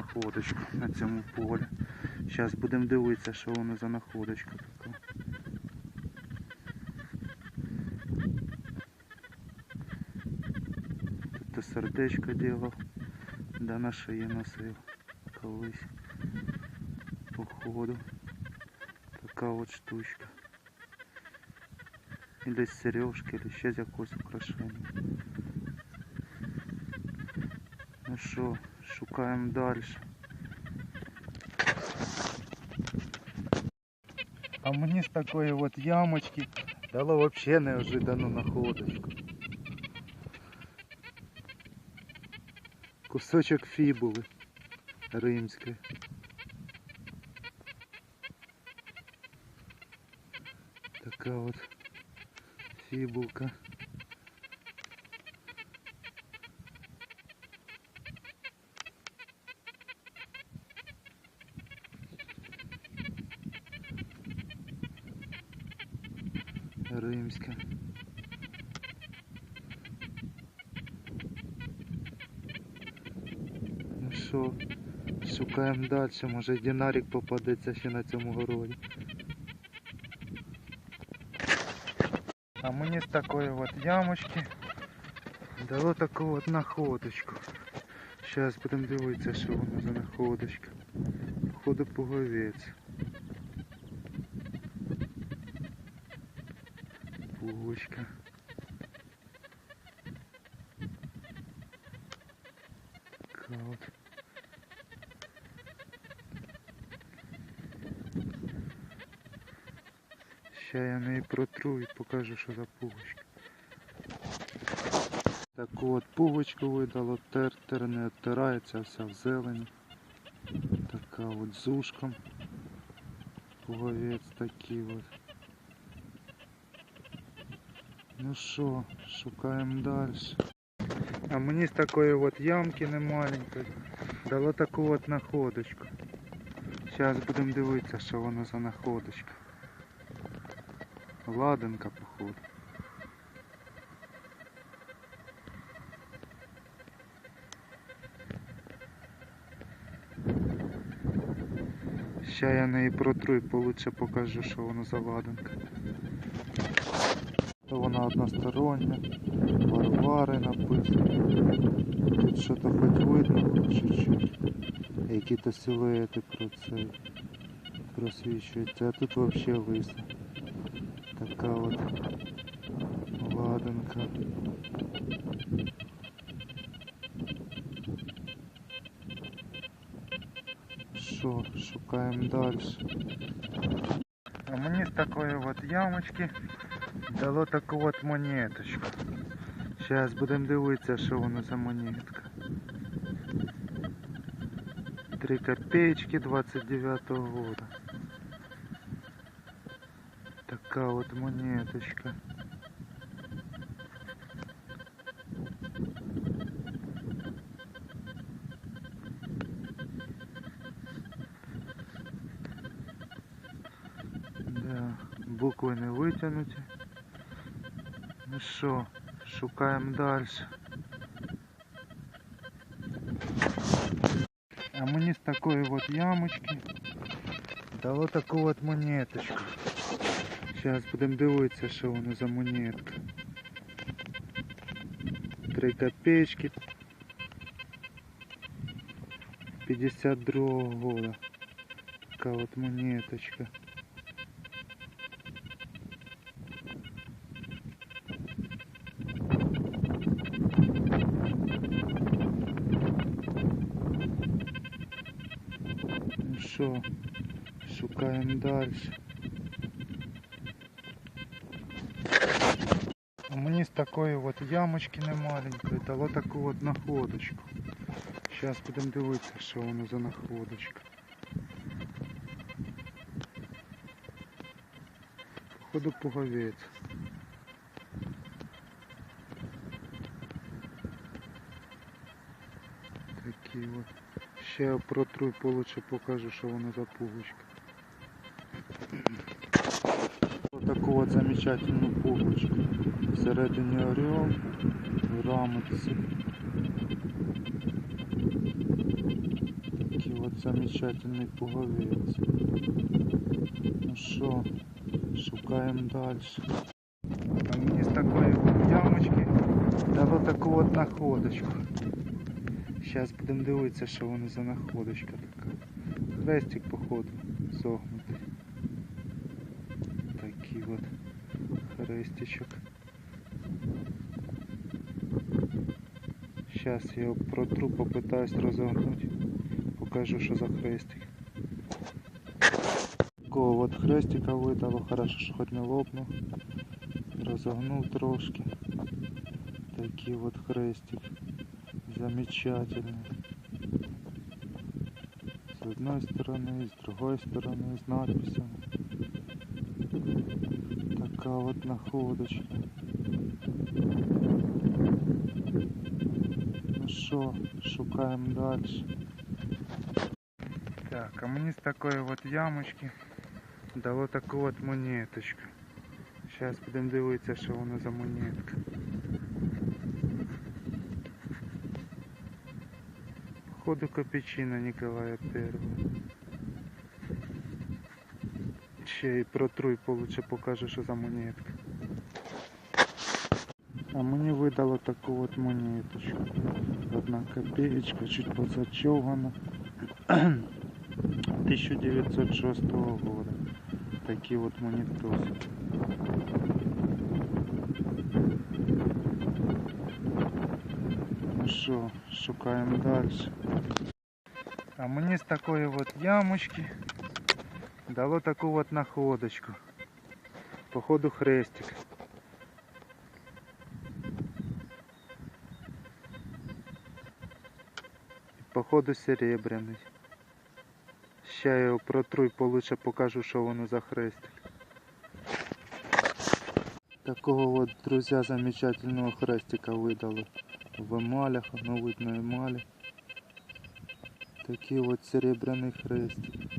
находочку на цьому полі. Зараз будемо дивитися, що воно за находочка така. Тут сердечко ділав, да на шиї носив колись. Походу. Така от штучка. Или сережки, или ще з якогось украшення. Ну що, шукаємо далі. А мені з такої от ямочки дало вообще неожиданну находочку. Кусочок фібули римської. Така от фібулка. Римська. Ну що, шукаємо далі, може динарик попадеться ще на цьому городі. А мені з такої от ямочки дало таку от находочку. Зараз будемо дивитися, що воно за находочка. Походу пуговець. Пуговочка. Така от. Ще я неї протру і покажу, що за пуговочка. Таку от пуговочку видало, тер-тер не оттирається, вся в зелені. Така от з ушком. Пуговець такий от. Ну що, шукаємо далі. А мені з такої от ямки немаленької дало таку от находочку. Зараз будемо дивитися, що воно за находочка. Ладанка, походу. Ще я неї протру і получше покажу, що воно за ладанка. То вона одностороння, варвари написано. Тут що-то хоч видно чуть-чуть. Які-то силуети про це просвічуються, а тут взагалі лиса. Така от ладанка. Що, шукаємо далі. А мені з такої от ямочки дало таку от монеточку. Зараз будемо дивитися, що воно за монетка. 3 копеечки 29-го года. Така от монеточка. Да, букви не витягнуті. Ну що, шукаємо далі. А мені з такої от ямочки дало таку от монеточку. Зараз будемо дивитися, що воно за монетка. 3 копеечки 52 года. Така от монеточка. шукаємо далі. А мені з такої от ямочки немаленької дало таку от находочку. Зараз будемо дивитися, що воно за находочка. Походу пуговець. Такий от. Ще я протру і получше покажу, що воно за пуговичка. таку от замечательну пуговичку. Всередині орел, в рамочці. вот замечательный пуговець. Ну що, шукаємо далі. А мені з такої от ямочки дало таку от находочку. Зараз будемо дивитися, що воно за находочка така. Хрестик, походу, согнутий. Такий от хрестичок. Сейчас я його протру, попытаюсь розогнути. Покажу, що за хрестик. Такого от хрестика видало, хорошо, що хоч не лопнув. Розогнув трошки. Такий от хрестик. Замечательный. С одной стороны, с другой стороны, с надписями. Такая вот находочка. Ну що, шукаємо далі. Так, а мені з такої от ямочки дало таку от монеточку. Зараз будемо дивитися, що воно за монетка. Походу Копійчина Николая Первого. Ще й протруй получше покажу, що за монетка. А мені видало таку от монеточку. Одна копеечка, чуть позачовгана. 1906 года. Такие вот монетосы. Ну що, шукаємо далі. А мені з такої от ямочки дало таку от находочку. Походу хрестик. Походу серебряний. Ще я його протру і получше покажу, що воно за хрестик. Такого вот, друзья, замечательного хрестика выдало в эмалях, ну видно эмали. Такий вот серебряный хрестик.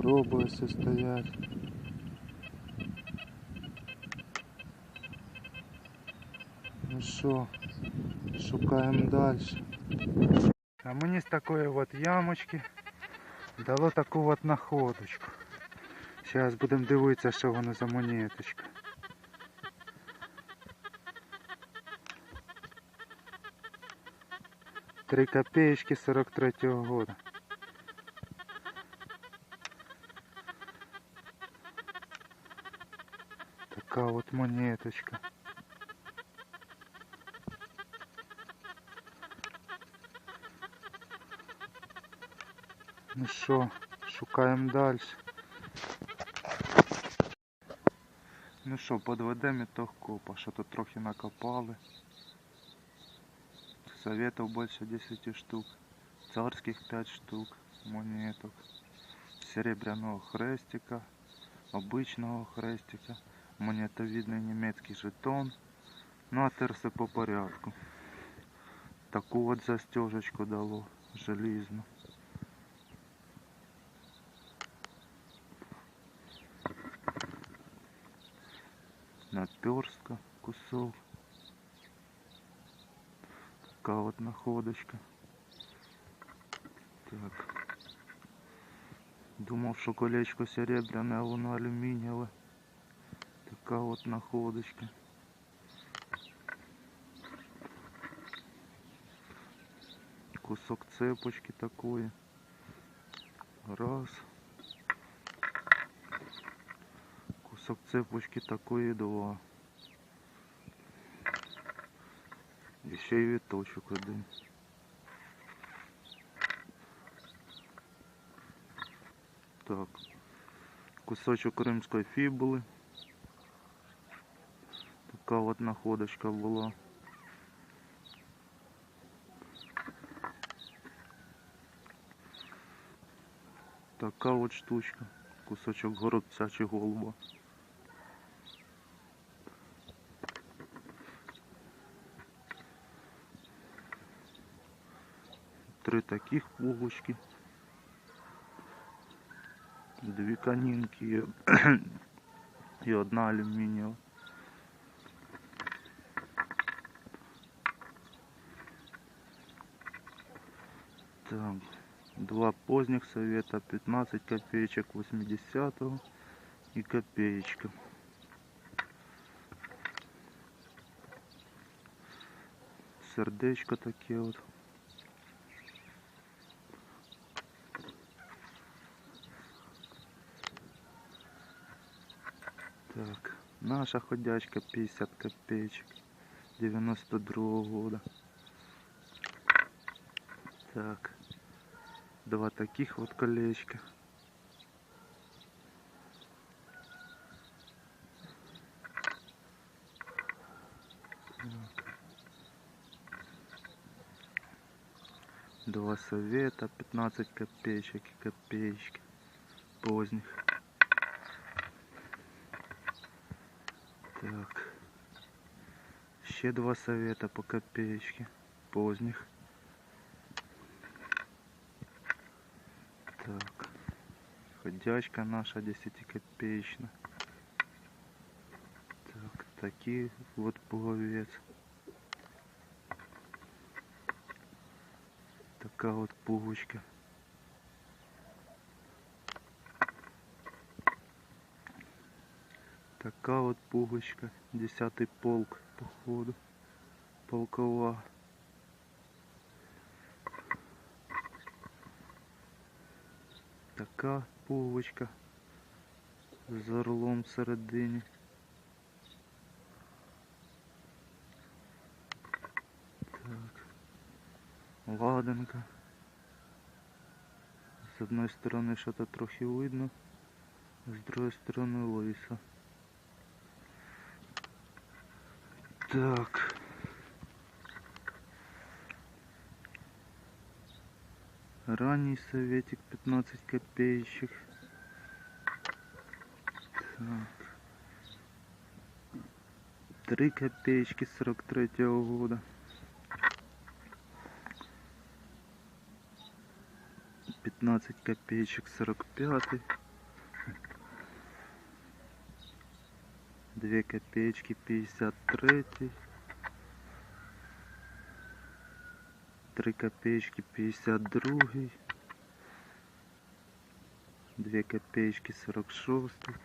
Пробує состоять. Ну що, шукаємо далі. А мені з такої от ямочки дало таку от находочку. Зараз будемо дивитися, що воно за монеточка. Три копеечки 43-го года. Така от монеточка. Ну що, шукаємо далі. Ну що, подведемо ітог копа, що тут трохи накопали. Советов больше 10 штук. Царских 5 штук монеток. Серебряного хрестика. Обычного хрестика. Монетовидный немецкий жетон. Ну а тепер все по порядку. Таку от застежечку дало. Желізну. Наперстка кусок. Така от находочка. Так. Думав, що колечко серебряне, а воно алюмінієве. Така от находочка. Кусок цепочки такой. Раз. Кусок цепочки такой и два. І ще й один. Так. Кусочок римської фібули. Така от находочка була. Така от штучка. Кусочок горобця чи голуба. Три таких пуговочки. Дві канінки і одна алюмінієва. Два поздних совета, 15 копеечек 80 и копеечка. Сердечко таке от. Так, наша ходячка 50 копеечек 92 года. Так, два таких вот колечка. Два совета, 15 копеечек и копеечки поздних. Так. Ще два совета по копеечке поздних. Так. Ходячка наша 10 копеечна. Так, такие вот пуговец. Така от пуговичка. Така от пуговичка. Десятий полк, походу. Полкова. Така пуговичка з орлом всередині. Так. Ладанка. З одної сторони що-то трохи видно, з другої сторони лиса. Так. Ранний советик 15 копеечек. Так. Три копеечки 43 -го года. Пятнадцать копеечек сорок пятый. Две копеечки пятьдесят третий. Три копеечки пятьдесят другий. Две копеечки сорок шостый.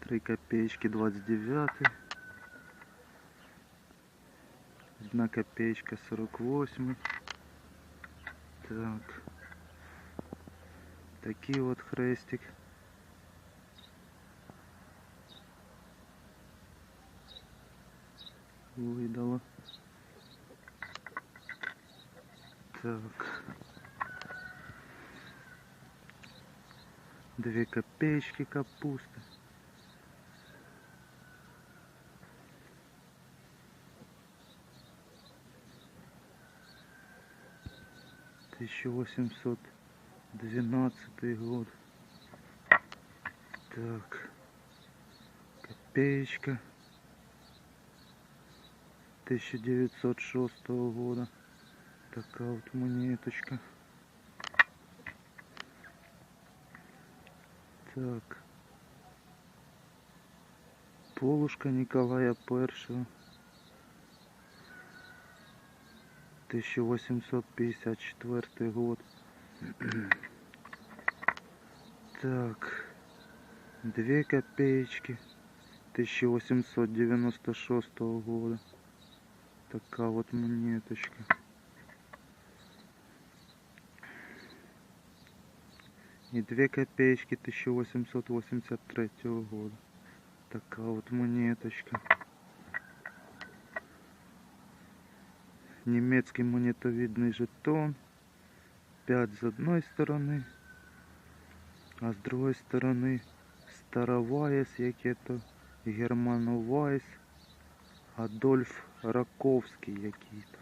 Три копеечки двадцать девятый. Одна копеечка 48. Так. Такий от хрестик. Видало. Так. Две копеечки капусты. Тысяча восемьсот двенадцатый год. Так. Копеечка. 1906 года. Такая вот монеточка. Так. Полушка Николая Першего. 1854 год. Так. Две копеечки. 1896 года. Такая вот монеточка. И две копеечки 1883 года. Такая вот монеточка. Немецкий монетовидный жетон. 5 с одной стороны, а с другой стороны Староваєс, яке то Германовайс, Адольф Раковський який-то.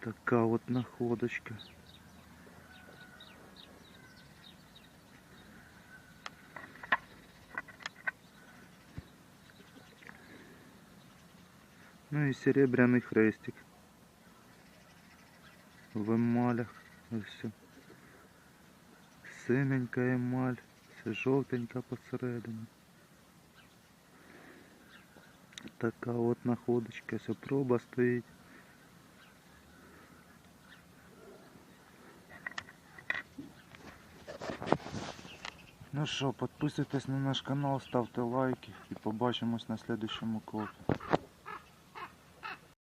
Така от находочка. Ну и серебряный хрестик в емалях. Ось все. Синенька емаль, все жовтенька посередині. Така от находочка, ось проба стоїть. Ну що, підписуйтесь на наш канал, ставте лайки і побачимось на слідчому клопі.